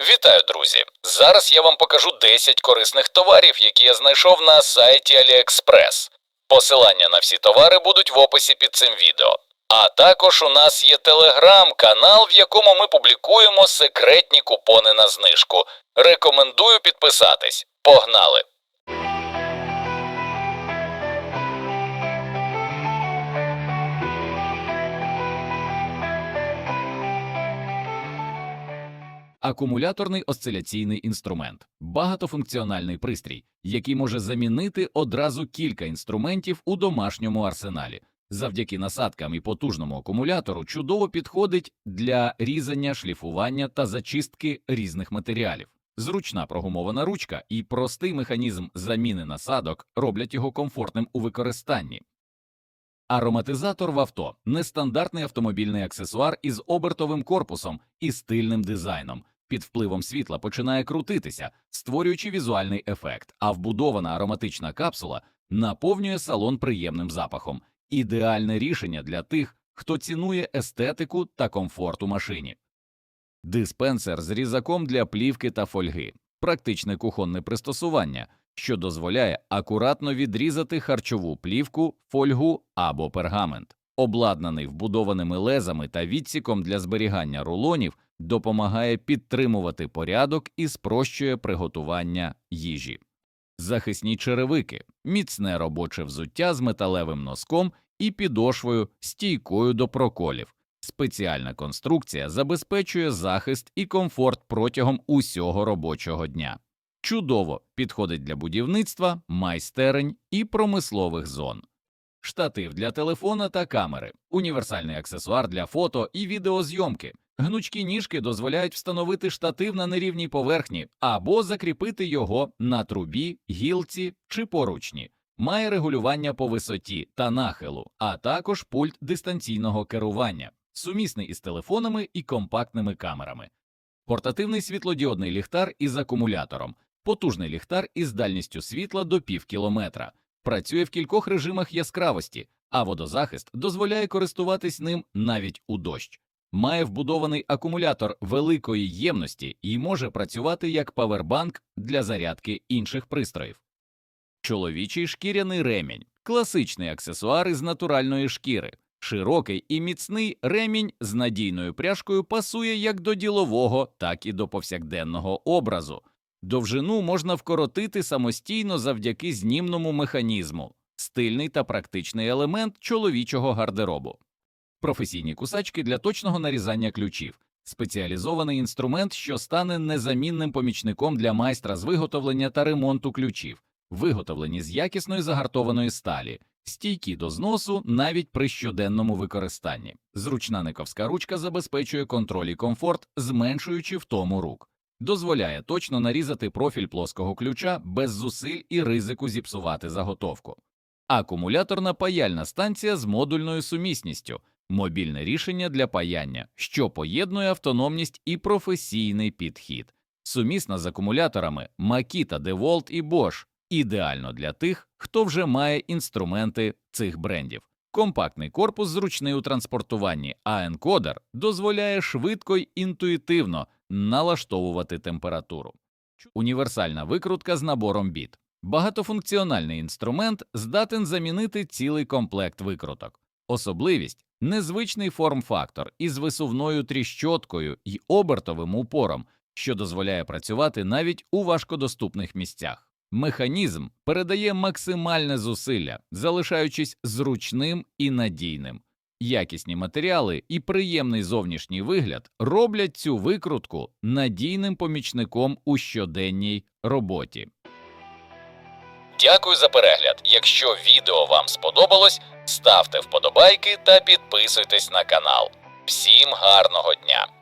Вітаю, друзі! Зараз я вам покажу 10 корисних товарів, які я знайшов на сайті AliExpress. Посилання на всі товари будуть в описі під цим відео. А також у нас є телеграм-канал, в якому ми публікуємо секретні купони на знижку. Рекомендую підписатись. Погнали! Акумуляторний осциляційний інструмент багатофункціональний пристрій, який може замінити одразу кілька інструментів у домашньому арсеналі. Завдяки насадкам і потужному акумулятору чудово підходить для різання, шліфування та зачистки різних матеріалів. Зручна прогумована ручка і простий механізм заміни насадок роблять його комфортним у використанні. Ароматизатор в авто нестандартний автомобільний аксесуар із обертовим корпусом і стильним дизайном. Під впливом світла починає крутитися, створюючи візуальний ефект, а вбудована ароматична капсула наповнює салон приємним запахом. Ідеальне рішення для тих, хто цінує естетику та комфорт у машині. Диспенсер з різаком для плівки та фольги практичне кухонне пристосування, що дозволяє акуратно відрізати харчову плівку, фольгу або пергамент. Обладнаний вбудованими лезами та відсіком для зберігання рулонів, допомагає підтримувати порядок і спрощує приготування їжі. Захисні черевики, міцне робоче взуття з металевим носком і підошвою, стійкою до проколів. Спеціальна конструкція забезпечує захист і комфорт протягом усього робочого дня. Чудово підходить для будівництва, майстерень і промислових зон. Штатив для телефона та камери, універсальний аксесуар для фото і відеозйомки. Гнучкі ніжки дозволяють встановити штатив на нерівній поверхні або закріпити його на трубі, гілці чи поручні. Має регулювання по висоті та нахилу, а також пульт дистанційного керування, сумісний із телефонами і компактними камерами. Портативний світлодіодний ліхтар із акумулятором, потужний ліхтар із дальністю світла до пів кілометра, працює в кількох режимах яскравості, а водозахист дозволяє користуватись ним навіть у дощ. Має вбудований акумулятор великої ємності і може працювати як павербанк для зарядки інших пристроїв. Чоловічий шкіряний ремінь класичний аксесуар із натуральної шкіри. Широкий і міцний ремінь з надійною пряжкою пасує як до ділового, так і до повсякденного образу. Довжину можна вкоротити самостійно завдяки знімному механізму, стильний та практичний елемент чоловічого гардеробу. Професійні кусачки для точного нарізання ключів, спеціалізований інструмент, що стане незамінним помічником для майстра з виготовлення та ремонту ключів, виготовлені з якісної загартованої сталі, стійкі до зносу навіть при щоденному використанні. Зручна никовська ручка забезпечує контроль і комфорт, зменшуючи втому рук. Дозволяє точно нарізати профіль плоского ключа без зусиль і ризику зіпсувати заготовку. Акумуляторна паяльна станція з модульною сумісністю, мобільне рішення для паяння, що поєднує автономність і професійний підхід. Сумісна з акумуляторами Makita, DeWalt і Bosch, ідеально для тих, хто вже має інструменти цих брендів. Компактний корпус зручний у транспортуванні, а енкодер дозволяє швидко й інтуїтивно налаштовувати температуру. Універсальна викрутка з набором біт. Багатофункціональний інструмент здатен замінити цілий комплект викруток. Особливість незвичний форм-фактор із висувною тріщоткою і обертовим упором, що дозволяє працювати навіть у важкодоступних місцях. Механізм передає максимальне зусилля, залишаючись зручним і надійним. Якісні матеріали і приємний зовнішній вигляд роблять цю викрутку надійним помічником у щоденній роботі. Дякую за перегляд. Якщо відео вам сподобалось, ставте вподобайки та підписуйтесь на канал. Всім гарного дня!